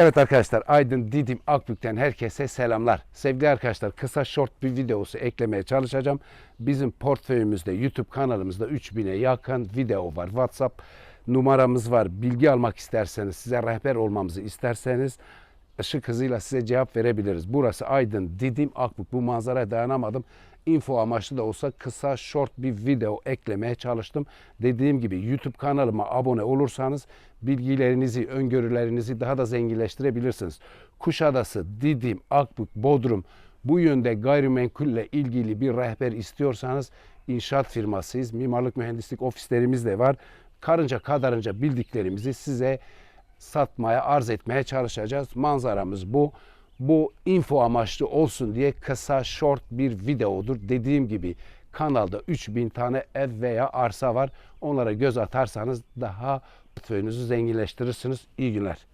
Evet arkadaşlar Aydın Didim Akbük'ten herkese selamlar. Sevgili arkadaşlar kısa short bir videosu eklemeye çalışacağım. Bizim portföyümüzde YouTube kanalımızda 3000'e yakın video var. WhatsApp numaramız var. Bilgi almak isterseniz size rehber olmamızı isterseniz ışık hızıyla size cevap verebiliriz. Burası Aydın Didim Akbük. Bu manzaraya dayanamadım. Info amaçlı da olsa kısa short bir video eklemeye çalıştım. Dediğim gibi YouTube kanalıma abone olursanız bilgilerinizi, öngörülerinizi daha da zenginleştirebilirsiniz. Kuşadası, Didim, Akbük, Bodrum bu yönde gayrimenkulle ilgili bir rehber istiyorsanız inşaat firmasıyız. Mimarlık mühendislik ofislerimiz de var. Karınca kadarınca bildiklerimizi size satmaya, arz etmeye çalışacağız. Manzaramız bu. Bu info amaçlı olsun diye kısa, short bir videodur. Dediğim gibi kanalda 3000 tane ev veya arsa var. Onlara göz atarsanız daha portföyünüzü zenginleştirirsiniz. İyi günler.